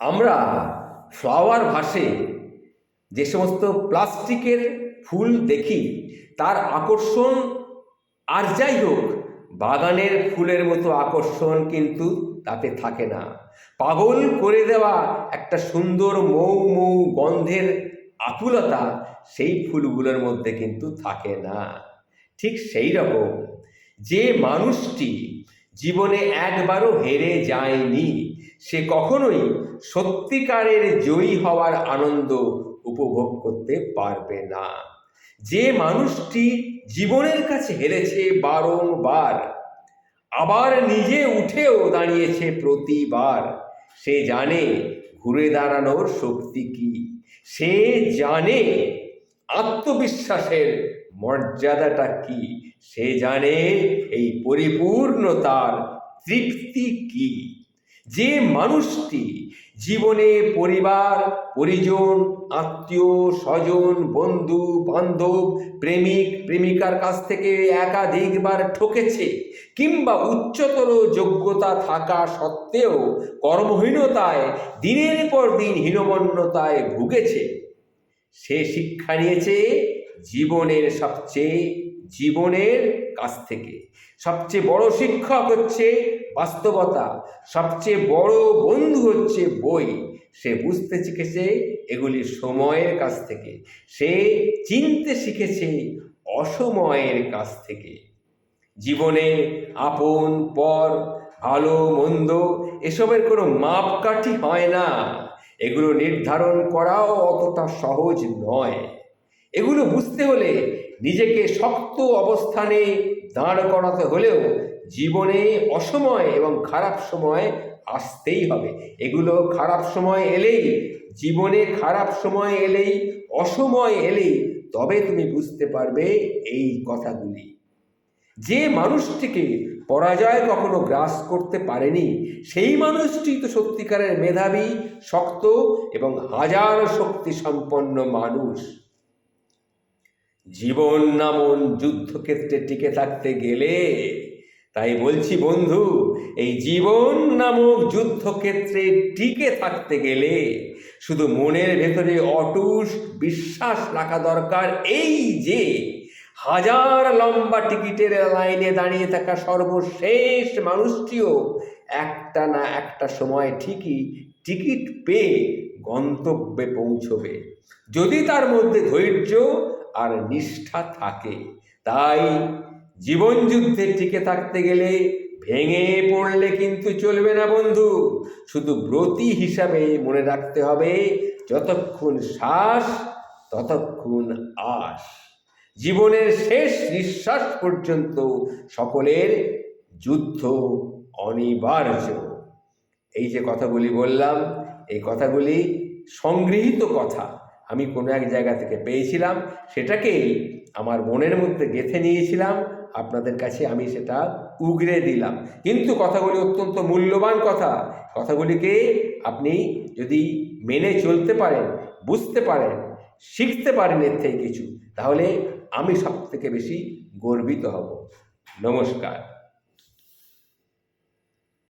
আমরা ফ্লাওয়ার ভাসে যে সমস্ত প্লাস্টিকের ফুল দেখি, তার আকর্ষণ আর যাই হোক, বাগানের ফুলের মতো আকর্ষণ কিন্তু তাতে থাকে না। পাগল করে দেওয়া একটা সুন্দর মৌ মৌ গন্ধের আকুলতা সেই ফুলগুলোর মধ্যে কিন্তু থাকে না। ঠিক সেই রকম যে মানুষটি জীবনে একবারও হেরে যায়নি। সে কখনোই সত্যিকারের জয়ী হওয়ার আনন্দ উপভোগ করতে পারবে না। যে মানুষটি জীবনের কাছে হেরেছে বারংবার, আবার নিজে উঠেও দাঁড়িয়েছে প্রতিবার, সে জানে ঘুরে দাঁড়ানোর শক্তি কি। সে জানে আত্মবিশ্বাসের মর্যাদাটা কি। সে জানে এই পরিপূর্ণতার তৃপ্তি কি? যে মানুষটি জীবনে পরিবার, পরিজন, আত্মীয়, স্বজন, বন্ধু, বান্ধব, প্রেমিক, প্রেমিকার কাছ থেকে একাধিকবার ঠকেছে কিংবা উচ্চতর যোগ্যতা থাকা সত্ত্বেও কর্মহীনতায় দিনের পর দিন হীনমন্যতায় ভুগেছে। সে শিক্ষা নিয়েছে জীবনের সবচেয়ে জীবনের কাছ থেকে। সবচেয়ে বড় শিক্ষক হচ্ছে বাস্তবতা, সবচেয়ে বড় বন্ধু হচ্ছে বই। সে বুঝতে শিখেছে এগুলি সময়ের কাছ থেকে। সে চিনতে শিখেছে অসময়ের কাছ থেকে। জীবনে আপন, পর, ভালো, মন্দ, এসবের কোনো মাপকাঠি হয় না। এগুলো নির্ধারণ করাও অতটা সহজ নয়। এগুলো বুঝতে হলে নিজেকে শক্ত অবস্থানে দাঁড় করাতে হলেও জীবনে অসময় এবং খারাপ সময় আসতেই হবে। এগুলো খারাপ সময় এলেই, জীবনে খারাপ সময় এলেই, অসময় এলেই তবে তুমি বুঝতে পারবে এই কথাগুলি। যে মানুষটিকে পরাজয় কখনো গ্রাস করতে পারেনি, সেই মানুষটি তো সত্যিকারের মেধাবী, শক্ত এবং হাজার শক্তি সম্পন্ন মানুষ। জীবন নামন যুদ্ধক্ষেত্রে টিকে থাকতে গেলে, তাই বলছি বন্ধু, এই জীবন নামক যুদ্ধক্ষেত্রে টিকে থাকতে গেলে শুধু মনের ভেতরে অটুট বিশ্বাস রাখা দরকার এই যে, হাজার লম্বা টিকিটের লাইনে দাঁড়িয়ে থাকা সর্বশেষ মানুষটিও একটা না একটা সময় ঠিকই টিকিট পেয়ে গন্তব্যে পৌঁছবে। যদি তার মধ্যে ধৈর্য আর নিষ্ঠা থাকে। তাই জীবন যুদ্ধে টিকে থাকতে গেলে ভেঙে পড়লে কিন্তু চলবে না বন্ধু। শুধু ব্রতী হিসাবে মনে রাখতে হবে, যতক্ষণ শ্বাস, ততক্ষণ আশ। জীবনের শেষ নিঃশ্বাস পর্যন্ত সকলের যুদ্ধ অনিবার্য। এই যে কথাগুলি বললাম, এই কথাগুলি সংগৃহীত কথা। আমি কোনো এক জায়গা থেকে পেয়েছিলাম, সেটাকেই আমার মনের মধ্যে গেঁথে নিয়েছিলাম, আপনাদের কাছে আমি সেটা উগরে দিলাম। কিন্তু কথাগুলি অত্যন্ত মূল্যবান কথা। কথাগুলিকে আপনি যদি মেনে চলতে পারেন, বুঝতে পারেন, শিখতে পারেন এর থেকে কিছু, তাহলে আমি সব থেকে বেশি গর্বিত হব। নমস্কার।